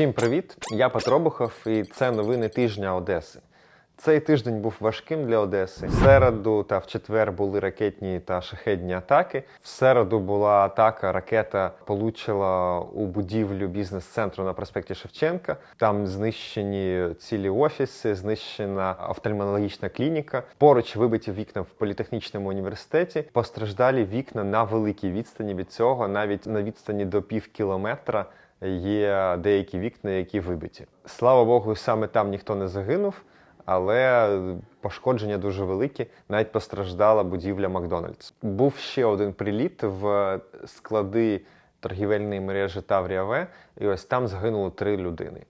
Всім привіт! Я Петро Бухов, і це новини тижня Одеси. Цей тиждень був важким для Одеси. В середу та в четвер були ракетні та шахедні атаки. В середу була атака. Ракета получила у будівлю бізнес-центру на проспекті Шевченка. Там знищені цілі офіси, знищена офтальмологічна клініка. Поруч вибиті вікна в політехнічному університеті. Постраждалі вікна на великій відстані від цього, навіть на відстані до пів кілометра. Є деякі вікна, які вибиті. Слава Богу, саме там ніхто не загинув, але пошкодження дуже великі. Навіть постраждала будівля Макдональдс. Був ще один приліт в склади торгівельної мережі Таврія В, і ось там загинуло три людини.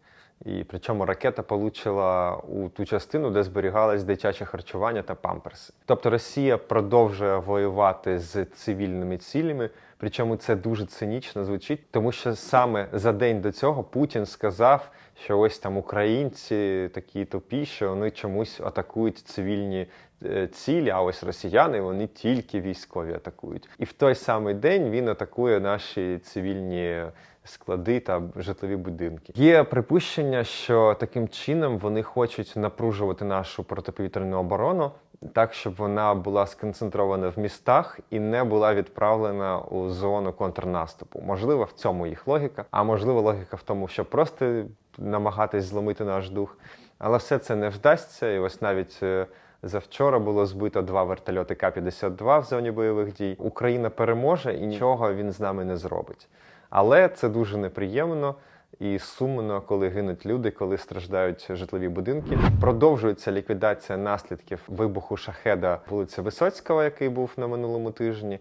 І причому ракета получила у ту частину, де зберігалось дитяче харчування та памперси. Тобто Росія продовжує воювати з цивільними цілями. Причому це дуже цинічно звучить, тому що саме за день до цього Путін сказав, що ось там українці такі тупі, що вони чомусь атакують цивільні е, цілі. А ось росіяни вони тільки військові атакують. І в той самий день він атакує наші цивільні склади та житлові будинки. Є припущення, що таким чином вони хочуть напружувати нашу протиповітряну оборону. Так, щоб вона була сконцентрована в містах і не була відправлена у зону контрнаступу. Можливо, в цьому їх логіка, а можливо, логіка в тому, щоб просто намагатись зломити наш дух. Але все це не вдасться. І ось навіть е, завчора було збито два вертольоти К-52 в зоні бойових дій. Україна переможе і нічого він з нами не зробить. Але це дуже неприємно і сумно, коли гинуть люди, коли страждають житлові будинки. Продовжується ліквідація наслідків вибуху шахеда вулиці Висоцького, який був на минулому тижні.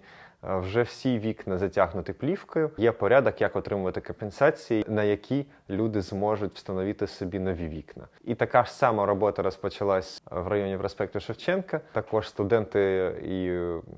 Е, Вже всі вікна затягнуті плівкою. Є порядок, як отримувати компенсації, на які люди зможуть встановити собі нові вікна. І така ж сама робота розпочалась в районі проспекту Шевченка. Також студенти і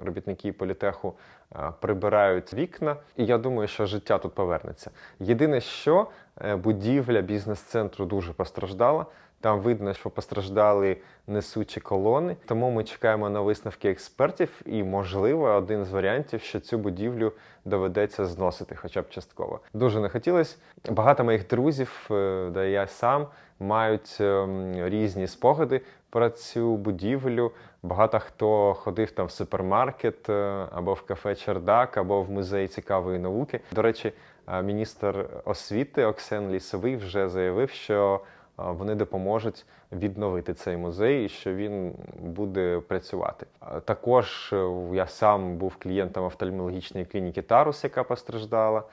робітники політеху е, прибирають вікна. І я думаю, що життя тут повернеться. Єдине, що е, будівля бізнес-центру дуже постраждала. Там видно, що постраждали несучі колони. Тому ми чекаємо на висновки експертів, і, можливо, один з варіантів, що цю будівлю доведеться зносити, хоча б частково. Дуже не хотілося. Багато моїх друзів, е, да я сам, мають ем, різні спогади про цю будівлю. Багато хто ходив там в супермаркет е, або в кафе Чердак, або в музей цікавої науки. До речі, е, міністр освіти Оксен Лісовий вже заявив, що вони допоможуть відновити цей музей і що він буде працювати. Також е, я сам був клієнтом офтальмологічної клініки Тарус, яка постраждала.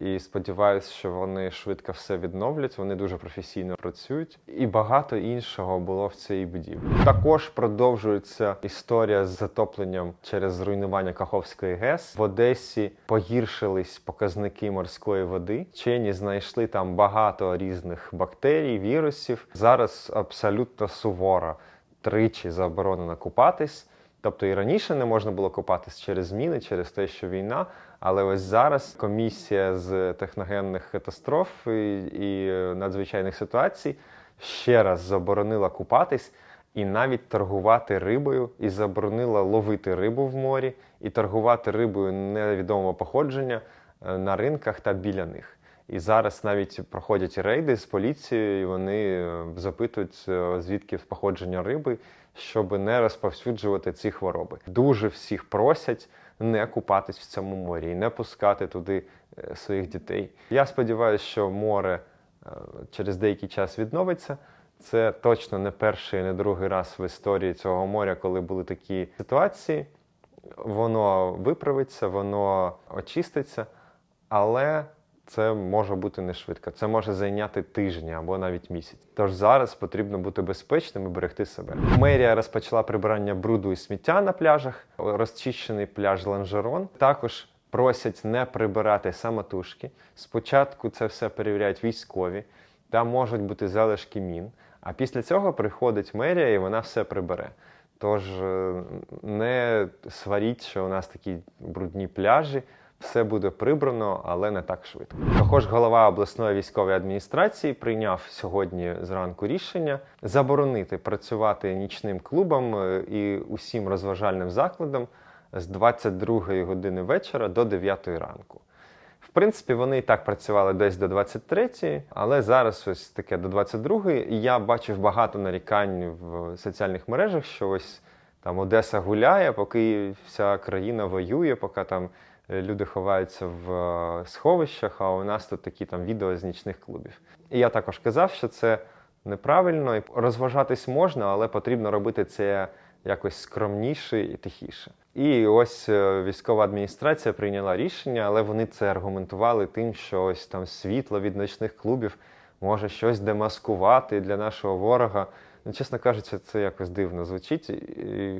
І сподіваюся, що вони швидко все відновлять. Вони дуже професійно працюють, і багато іншого було в цій будівлі. Також продовжується історія з затопленням через зруйнування Каховської ГЕС. В Одесі погіршились показники морської води. Вчені знайшли там багато різних бактерій, вірусів. Зараз абсолютно суворо тричі заборонено купатись. Тобто і раніше не можна було купатись через зміни, через те, що війна. Але ось зараз комісія з техногенних катастроф і, і надзвичайних ситуацій ще раз заборонила купатись і навіть торгувати рибою, і заборонила ловити рибу в морі, і торгувати рибою невідомого походження е, на ринках та біля них. І зараз навіть проходять рейди з поліцією, і вони е, запитують, е, звідки походження риби, щоб не розповсюджувати ці хвороби. Дуже всіх просять не купатись в цьому морі і не пускати туди е, своїх дітей. Я сподіваюся, що море е, через деякий час відновиться. Це точно не перший, не другий раз в історії цього моря, коли були такі ситуації. Воно виправиться, воно очиститься, але це може бути не швидко. Це може зайняти тижні або навіть місяць. Тож зараз потрібно бути безпечним і берегти себе. Мерія розпочала прибирання бруду і сміття на пляжах, розчищений пляж Ланжерон. Також просять не прибирати самотужки. Спочатку це все перевіряють військові, там можуть бути залишки мін. А після цього приходить мерія і вона все прибере. Тож е, не сваріть, що у нас такі брудні пляжі. Все буде прибрано, але не так швидко. Також голова обласної військової адміністрації прийняв сьогодні зранку рішення заборонити працювати нічним клубам е, і усім розважальним закладам з 22 години вечора до 9 ранку. В принципі, вони і так працювали десь до 23-ї, але зараз ось таке до 22-ї. І я бачив багато нарікань в соціальних мережах, що ось там Одеса гуляє, поки вся країна воює, поки там люди ховаються в е, сховищах, а у нас тут такі там відео з нічних клубів. І я також казав, що це неправильно, і розважатись можна, але потрібно робити це якось скромніше і тихіше. І ось е, військова адміністрація прийняла рішення, але вони це аргументували тим, що ось там світло від ночних клубів може щось демаскувати для нашого ворога. Ну, чесно кажучи, це якось дивно звучить.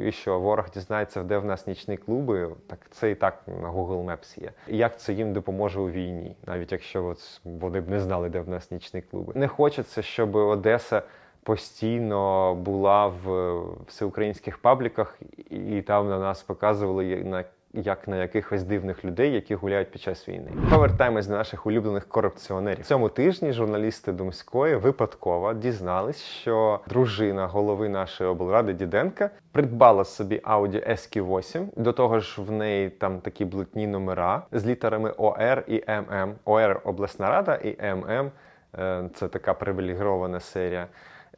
І, що ворог дізнається, де в нас нічні клуби, так це і так на Google Maps є. І як це їм допоможе у війні, навіть якщо от вони б не знали, де в нас нічні клуби. Не хочеться, щоб Одеса постійно була в всеукраїнських пабліках, і, там на нас показували на. Як на якихось дивних людей, які гуляють під час війни, повертаємось до наших улюблених корупціонерів. Цьому тижні журналісти Думської випадково дізнались, що дружина голови нашої облради Діденка придбала собі Audi SQ8. До того ж, в неї там такі блатні номера з літерами ОР і ММ. ОР обласна рада і ММ е, це така привілегірована серія.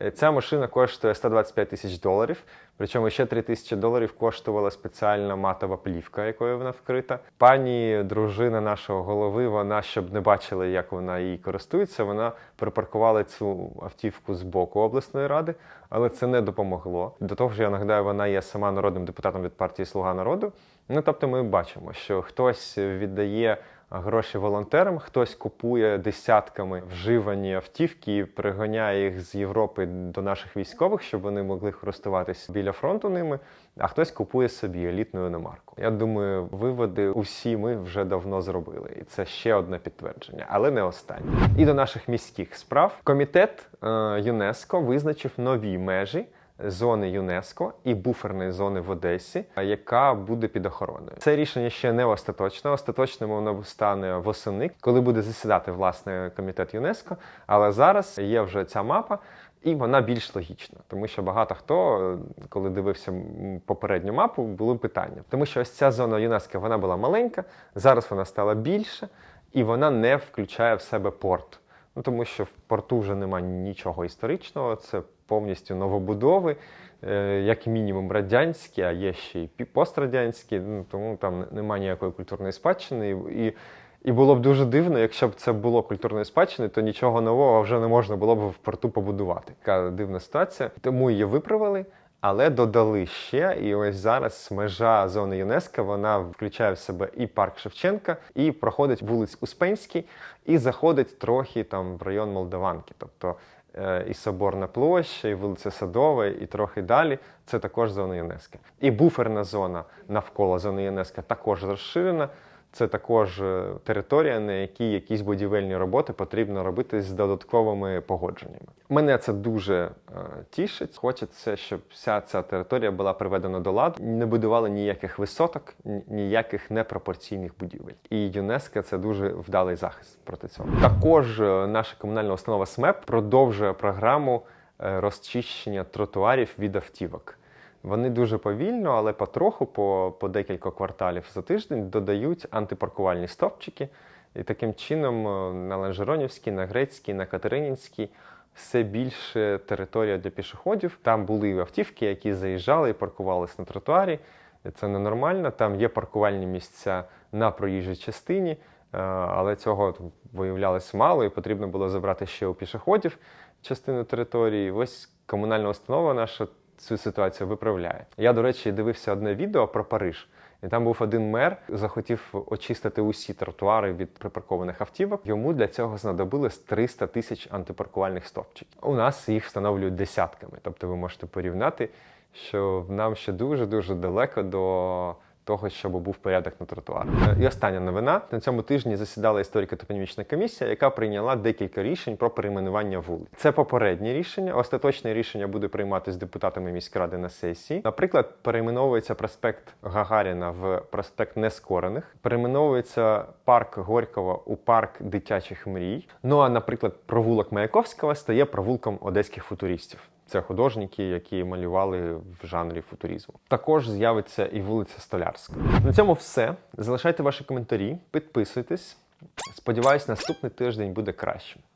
Е, Ця машина коштує 125 тисяч доларів. Причому ще 3 тисячі доларів коштувала спеціальна матова плівка, якою вона вкрита. Пані дружина нашого голови, вона щоб не бачила, як вона її користується, вона припаркувала цю автівку з боку обласної ради, але це не допомогло. До того ж, я нагадаю, вона є сама народним депутатом від партії Слуга народу. Ну тобто, ми бачимо, що хтось віддає гроші волонтерам, хтось купує десятками вживані автівки і приганяє їх з Європи до наших військових, щоб вони могли користуватися біля фронту ними. А хтось купує собі елітну іномарку. Я думаю, виводи усі ми вже давно зробили, і це ще одне підтвердження, але не останнє. І до наших міських справ комітет е, ЮНЕСКО визначив нові межі зони ЮНЕСКО і буферної зони в Одесі, яка буде під охороною. Це рішення ще не остаточне. Остаточним воно стане восени, коли буде засідати власне комітет ЮНЕСКО. Але зараз є вже ця мапа. І вона більш логічна, тому що багато хто, е, коли дивився попередню мапу, були питання. Тому що ось ця зона ЮНЕСКО вона була маленька, зараз вона стала більше, і вона не включає в себе порт. Ну тому що в порту вже немає нічого історичного, це повністю новобудови, е, як мінімум радянські, а є ще й пострадянські, ну, тому там немає ніякої культурної спадщини. І, і було б дуже дивно, якщо б це було культурної спадщини, то нічого нового вже не можна було б в порту побудувати. Така дивна ситуація. Тому її виправили. Але додали ще, і ось зараз межа зони ЮНЕСКО вона включає в себе і парк Шевченка, і проходить вулиць Успенський, і заходить трохи там в район Молдаванки. Тобто і Соборна площа, і вулиця Садова, і трохи далі. Це також зона ЮНЕСКО. І буферна зона навколо зони ЮНЕСКО також розширена. Це також е, територія, на якій якісь будівельні роботи потрібно робити з додатковими погодженнями. Мене це дуже е, тішить. Хочеться, щоб вся ця територія була приведена до ладу, не будували ніяких висоток, ніяких непропорційних будівель. І ЮНЕСКО це дуже вдалий захист проти цього. Також е, наша комунальна установа СМЕП продовжує програму розчищення тротуарів від автівок. Вони дуже повільно, але потроху, по, по декілька кварталів за тиждень, додають антипаркувальні стовпчики. І таким чином е, на Ланжеронівській, на Грецькій, на Катеринінській все більше територія для пішоходів. Там були автівки, які заїжджали і паркувались на тротуарі. Це ненормально. Там є паркувальні місця на проїжджій частині, е, але цього виявлялось мало, і потрібно було забрати ще у пішоходів частину території. Ось комунальна установа наша цю ситуацію виправляє. Я, до речі, дивився одне відео про Париж. І там був один мер, захотів очистити усі тротуари від припаркованих автівок. Йому для цього знадобилось 300 тисяч антипаркувальних стовпчиків. У нас їх встановлюють десятками. Тобто ви можете порівняти, що нам ще дуже дуже далеко до того, щоб був порядок на тротуарах. Е, І остання новина на цьому тижні засідала історико-топонімічна комісія, яка прийняла декілька рішень про перейменування вулиць. Це попереднє рішення. Остаточне рішення буде прийматися депутатами міськради на сесії. Наприклад, перейменовується проспект Гагаріна в проспект Нескорених, перейменовується парк Горького у парк дитячих мрій. Ну а, наприклад, провулок Маяковського стає провулком одеських футуристів. Це художники, які малювали в жанрі футуризму. Також з'явиться і вулиця Столярська. На цьому все. Залишайте ваші коментарі, підписуйтесь. Сподіваюсь, наступний тиждень буде кращим.